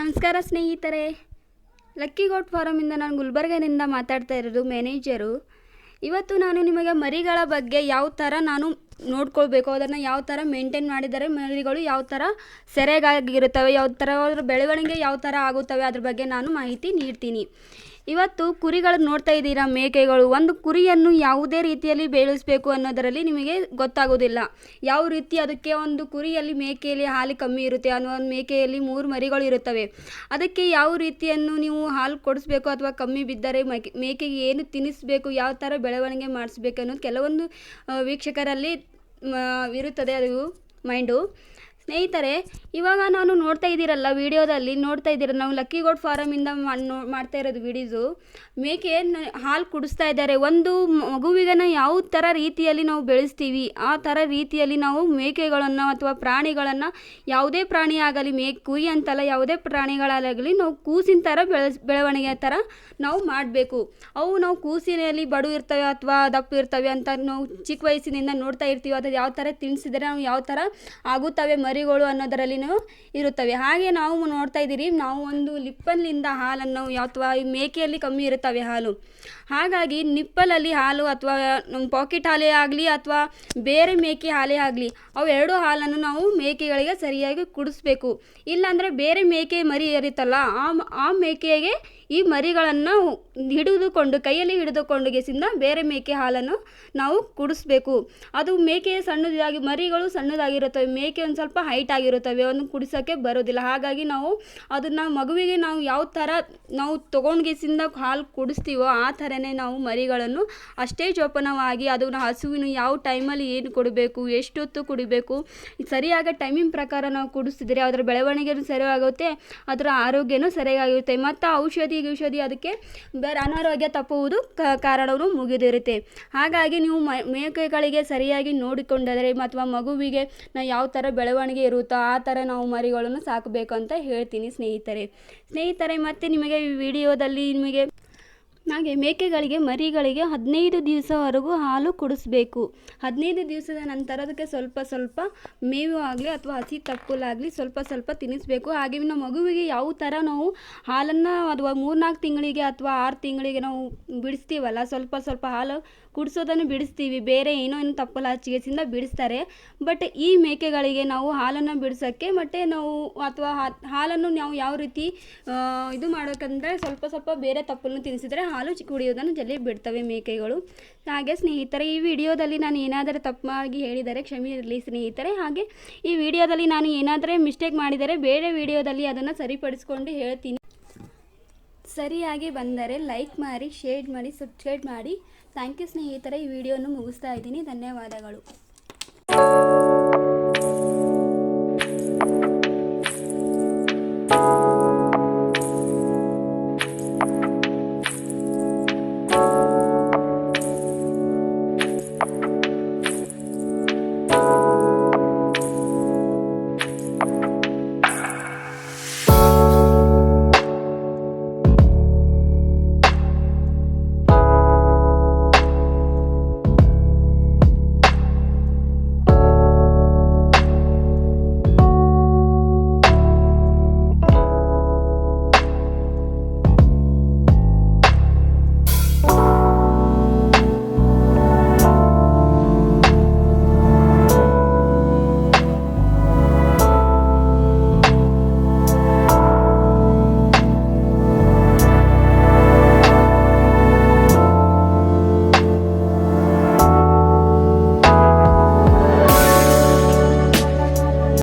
ನಮಸ್ಕಾರ ಸ್ನೇಹಿತರೆ. Lucky goat ಫಾರಮಿಂದ ನಾನು ಗುಲ್ಬರ್ಗದಿಂದ ಮಾತಾಡ್ತಾ ಇರೋದು ಮ್ಯಾನೇಜರು ಇವತ್ತು ನಾನು ನಿಮಗೆ ಮರಿಗಳ ಬಗ್ಗೆ ಯಾವ ಥರ ನಾನು ನೋಡ್ಕೊಳ್ಬೇಕು, ಅದನ್ನು ಯಾವ ಥರ ಮೇಂಟೈನ್ ಮಾಡಿದರೆ ಮರಿಗಳು ಯಾವ ಥರ ಸೆರೆಗಾಗಿರುತ್ತವೆ, ಯಾವ ಥರ ಅದರ ಬೆಳವಣಿಗೆ ಯಾವ ಥರ ಆಗುತ್ತವೆ, ಅದ್ರ ಬಗ್ಗೆ ನಾನು ಮಾಹಿತಿ ನೀಡ್ತೀನಿ. ಇವತ್ತು ಕುರಿಗಳು ನೋಡ್ತಾ ಇದ್ದೀರಾ ಮೇಕೆಗಳು? ಒಂದು ಕುರಿಯನ್ನು ಯಾವುದೇ ರೀತಿಯಲ್ಲಿ ಬೆಳೆಸಬೇಕು ಅನ್ನೋದರಲ್ಲಿ ನಿಮಗೆ ಗೊತ್ತಾಗೋದಿಲ್ಲ. ಯಾವ ರೀತಿ ಅದಕ್ಕೆ ಒಂದು ಕುರಿಯಲ್ಲಿ ಮೇಕೆಯಲ್ಲಿ ಹಾಲು ಕಮ್ಮಿ ಇರುತ್ತೆ ಅನ್ನೋ ಒಂದು ಮೇಕೆಯಲ್ಲಿ ಮೂರು ಮರಿಗಳು ಇರುತ್ತವೆ. ಅದಕ್ಕೆ ಯಾವ ರೀತಿಯನ್ನು ನೀವು ಹಾಲು ಕೊಡಿಸ್ಬೇಕು ಅಥವಾ ಕಮ್ಮಿ ಬಿದ್ದರೆ ಮೇಕೆ ಮೇಕೆಗೆ ಏನು ತಿನ್ನಿಸ್ಬೇಕು ಯಾವ ಥರ ಬೆಳವಣಿಗೆ ಮಾಡಿಸ್ಬೇಕು ಅನ್ನೋದು ಕೆಲವೊಂದು ವೀಕ್ಷಕರಲ್ಲಿ ಇರುತ್ತದೆ ಅದು ಮೈಂಡು. ಸ್ನೇಹಿತರೆ, ಇವಾಗ ನಾನು ನೋಡ್ತಾ ಇದ್ದೀರಲ್ಲ ವಿಡಿಯೋದಲ್ಲಿ, ನೋಡ್ತಾ ಇದ್ದೀರ, ನಾವು ಲಕ್ಕಿ ಗೋಡ್ ಫಾರಮಿಂದ ಮಾಡ್ತಾ ಇರೋದು ವಿಡಿಯೋಸು ಮೇಕೆ ಹಾಲು ಕುಡಿಸ್ತಾ ಇದ್ದಾರೆ. ಒಂದು ಮಗುವಿಗನ ಯಾವ ಥರ ರೀತಿಯಲ್ಲಿ ನಾವು ಬೆಳೆಸ್ತೀವಿ, ಆ ಥರ ರೀತಿಯಲ್ಲಿ ನಾವು ಮೇಕೆಗಳನ್ನು ಅಥವಾ ಪ್ರಾಣಿಗಳನ್ನು ಯಾವುದೇ ಪ್ರಾಣಿ ಆಗಲಿ, ಮೇ ಕುರಿ ಅಂತಲ್ಲ, ಯಾವುದೇ ಪ್ರಾಣಿಗಳಾಗಲಿ ನಾವು ಕೂಸಿನ ಥರ ಬೆಳೆಸ್ ಬೆಳವಣಿಗೆ ಥರ ನಾವು ಮಾಡಬೇಕು. ಅವು ನಾವು ಕೂಸಿನಲ್ಲಿ ಬಡು ಇರ್ತವೆ ಅಥವಾ ದಪ್ಪ ಇರ್ತವೆ ಅಂತ ನಾವು ಚಿಕ್ಕ ವಯಸ್ಸಿನಿಂದ ನೋಡ್ತಾ ಇರ್ತೀವಿ. ಅದು ಯಾವ ಥರ ತಿನ್ನಿಸಿದರೆ ನಾವು ಯಾವ ಥರ ಆಗುತ್ತವೆ ಮರಿಗಳು ಅನ್ನೋದರಲ್ಲಿ ಇರುತ್ತವೆ. ಹಾಗೆ ನಾವು ನೋಡ್ತಾ ಇದ್ದೀರಿ, ನಾವು ಒಂದು ನಿಪ್ಪಲ್ಲಿಂದ ಹಾಲನ್ನು ಅಥವಾ ಈ ಮೇಕೆಯಲ್ಲಿ ಕಮ್ಮಿ ಇರುತ್ತವೆ ಹಾಲು. ಹಾಗಾಗಿ ನಿಪ್ಪಲಲ್ಲಿ ಹಾಲು ಅಥವಾ ನಮ್ಮ ಪಾಕೆಟ್ ಹಾಲೇ ಆಗಲಿ ಅಥವಾ ಬೇರೆ ಮೇಕೆ ಹಾಲೇ ಆಗಲಿ, ಅವು ಎರಡು ಹಾಲನ್ನು ನಾವು ಮೇಕೆಗಳಿಗೆ ಸರಿಯಾಗಿ ಕುಡಿಸ್ಬೇಕು. ಇಲ್ಲಾಂದರೆ ಬೇರೆ ಮೇಕೆ ಮರಿ ಇರುತ್ತಲ್ಲ ಆ ಆ ಮೇಕೆಗೆ ಈ ಮರಿಗಳನ್ನು ಹಿಡಿದುಕೊಂಡು, ಕೈಯಲ್ಲಿ ಹಿಡಿದುಕೊಂಡು ಗೆಸಿಂದ ಬೇರೆ ಮೇಕೆ ಹಾಲನ್ನು ನಾವು ಕುಡಿಸ್ಬೇಕು. ಅದು ಮೇಕೆ ಸಣ್ಣದಾಗಿ ಮರಿಗಳು ಸಣ್ಣದಾಗಿರುತ್ತವೆ. ಮೇಕೆ ಒಂದು ಸ್ವಲ್ಪ ಹೈಟ್ ಆಗಿರುತ್ತವೆ. ಒಂದು ಕುಡಿಸೋಕ್ಕೆ ಬರೋದಿಲ್ಲ ಹಾಗಾಗಿ ನಾವು ಅದನ್ನು ಮಗುವಿಗೆ ನಾವು ಯಾವ ಥರ ನಾವು ತೊಗೊಂಡ್ಗೆಸಿಂದ ಹಾಲು ಕುಡಿಸ್ತೀವೋ ಆ ಥರನೇ ನಾವು ಮರಿಗಳನ್ನು ಅಷ್ಟೇ ಜೋಪಾನವಾಗಿ ಅದನ್ನು ಹಸುವಿನ ಯಾವ ಟೈಮಲ್ಲಿ ಏನು ಕೊಡಬೇಕು, ಎಷ್ಟೊತ್ತು ಕುಡಿಬೇಕು, ಸರಿಯಾದ ಟೈಮಿಂಗ್ ಪ್ರಕಾರ ನಾವು ಕುಡಿಸ್ತಿದ್ರೆ ಅದರ ಬೆಳವಣಿಗೆನೂ ಸರಿಯಾಗುತ್ತೆ, ಅದರ ಆರೋಗ್ಯನೂ ಸರಿಯಾಗಿರುತ್ತೆ. ಮತ್ತು ಔಷಧಿ ಗಿಷಧಿ ಅದಕ್ಕೆ ಬೇರೆ ಅನಾರೋಗ್ಯ ತಪ್ಪುವುದು ಕ, ಕಾರಣವು ಮುಗಿದಿರುತ್ತೆ. ಹಾಗಾಗಿ ನೀವು ಮೇಕೆಗಳಿಗೆ ಸರಿಯಾಗಿ ನೋಡಿಕೊಂಡರೆ ಅಥವಾ ಮಗುವಿಗೆ ನಾವು ಯಾವ ಥರ ಬೆಳವಣಿಗೆ ಇರುತ್ತೋ ಆ ಥರ ನಾವು ಮರಿಗಳನ್ನು ಸಾಕಬೇಕು ಅಂತ ಹೇಳ್ತೀನಿ ಸ್ನೇಹಿತರೆ. ಸ್ನೇಹಿತರೆ, ಮತ್ತು ನಿಮಗೆ ವಿಡಿಯೋದಲ್ಲಿ ನಿಮಗೆ ಹಾಗೆ ಮೇಕೆಗಳಿಗೆ, ಮರಿಗಳಿಗೆ ಹದಿನೈದು ದಿವಸವರೆಗೂ ಹಾಲು ಕುಡಿಸ್ಬೇಕು. ಹದಿನೈದು ದಿವಸದ ನಂತರ ಅದಕ್ಕೆ ಸ್ವಲ್ಪ ಸ್ವಲ್ಪ ಮೇವು ಆಗಲಿ ಅಥವಾ ಹಸಿ ತಪ್ಪಲಾಗಲಿ ಸ್ವಲ್ಪ ಸ್ವಲ್ಪ ತಿನ್ನಿಸ್ಬೇಕು ಹಾಗೆ ನಮ್ಮ ಮಗುವಿಗೆ ಯಾವ ಥರ ನಾವು ಹಾಲನ್ನು ಅಥವಾ ಮೂರ್ನಾಲ್ಕು ತಿಂಗಳಿಗೆ ಅಥವಾ ಆರು ತಿಂಗಳಿಗೆ ನಾವು ಬಿಡಿಸ್ತೀವಲ್ಲ, ಸ್ವಲ್ಪ ಸ್ವಲ್ಪ ಹಾಲು ಕುಡಿಸೋದನ್ನು ಬಿಡಿಸ್ತೀವಿ. ಬೇರೆ ಏನೋ ಏನು ತಪ್ಪಲ ಹಚ್ಚಿಗೆಸಿಂದ ಬಿಡಿಸ್ತಾರೆ. ಬಟ್ ಈ ಮೇಕೆಗಳಿಗೆ ನಾವು ಹಾಲನ್ನು ಬಿಡಿಸೋಕ್ಕೆ ಮತ್ತು ನಾವು ಅಥವಾ ಹಾಲನ್ನು ನಾವು ಯಾವ ರೀತಿ ಇದು ಮಾಡಬೇಕಂದ್ರೆ ಸ್ವಲ್ಪ ಸ್ವಲ್ಪ ಬೇರೆ ತಪ್ಪಲನ್ನು ತಿನ್ನಿಸಿದರೆ ಹಾಲು ಕುಡಿಯೋದನ್ನು ಜಲ್ಲಿ ಬಿಡ್ತವೆ ಮೇಕೆಗಳು. ಹಾಗೆ ಸ್ನೇಹಿತರೆ, ಈ ವಿಡಿಯೋದಲ್ಲಿ ನಾನು ಏನಾದರೂ ತಪ್ಪಾಗಿ ಹೇಳಿದರೆ ಕ್ಷಮೆ ಇರಲಿ ಸ್ನೇಹಿತರೆ. ಹಾಗೆ ಈ ವಿಡಿಯೋದಲ್ಲಿ ನಾನು ಏನಾದರೂ ಮಿಸ್ಟೇಕ್ ಮಾಡಿದರೆ ಬೇರೆ ವಿಡಿಯೋದಲ್ಲಿ ಅದನ್ನು ಸರಿಪಡಿಸ್ಕೊಂಡು ಹೇಳ್ತೀನಿ. ಸರಿಯಾಗಿ ಬಂದರೆ ಲೈಕ್ ಮಾಡಿ, ಶೇರ್ ಮಾಡಿ, ಸಬ್ಸ್ಕ್ರೈಬ್ ಮಾಡಿ. ಥ್ಯಾಂಕ್ ಯು ಸ್ನೇಹಿತರೆ, ಈ ವಿಡಿಯೋನು ಮುಗಿಸ್ತಾ ಇದ್ದೀನಿ. ಧನ್ಯವಾದಗಳು.